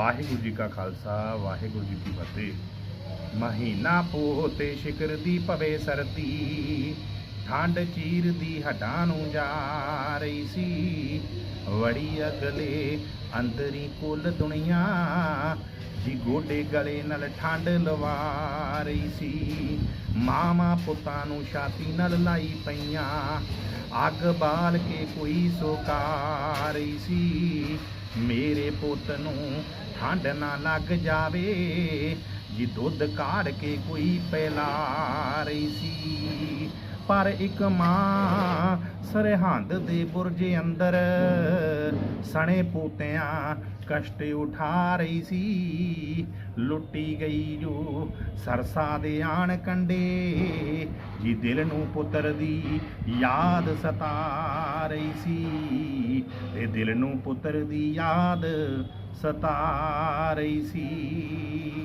ਵਾਹਿਗੁਰੂ ਜੀ ਕਾ ਖਾਲਸਾ, ਵਾਹਿਗੁਰੂ ਜੀ ਕੀ ਫਤਿਹ। ਮਹੀਨਾ ਪੋਤੇ ਸ਼ਿਕਰ ਦੀ ਪਵੇ ਸਰਦੀ, ਠੰਡ ਚੀਰ ਦੀ ਹੱਡਾਂ ਨੂੰ ਜਾ ਰਹੀ ਸੀ। ਵੜੀ ਅਗਲੇ ਅੰਦਰੀ ਕੁੱਲ ਦੁਨੀਆ, ਜੀ ਗੋਡੇ ਗਲੇ ਨਾਲ ਠੰਡ ਲਵਾ ਰਹੀ ਸੀ। ਮਾਮਾ ਪੁੱਤਾਂ ਨੂੰ ਛਾਤੀ ਨਾਲ ਲਾਈ ਪਈਆਂ, ਅੱਗ ਬਾਲ ਕੇ ਕੋਈ ਸੁਕਾ ਰਹੀ ਸੀ। ਮੇਰੇ ਪੁੱਤ ਨੂੰ ਠੰਡ ਨਾ ਲੱਗ ਜਾਵੇ, ਜੀ ਦੁੱਧ ਕਾੜ ਕੇ ਕੋਈ ਪਿਲਾ ਰਹੀ ਸੀ। ਪਰ ਇੱਕ ਮਾਂ ਸਰਹੰਦ ਦੇ ਬੁਰਜ ਅੰਦਰ ਸਣੇ ਪੋਤਿਆਂ ਕਸ਼ਟ ਉਠਾ ਰਹੀ ਸੀ। ਲੁੱਟੀ ਗਈ ਜੋ ਸਰਸਾ ਦੇ ਆਣ ਕੰਡੇ ਜੀ ਦਿਲ ਨੂੰ ਪੁੱਤਰ ਦੀ ਯਾਦ ਸਤਾ ਰਹੀ ਸੀ ਤੇ ਦਿਲ ਨੂੰ ਪੁੱਤਰ ਦੀ ਯਾਦ ਸਤਾ ਰਹੀ ਸੀ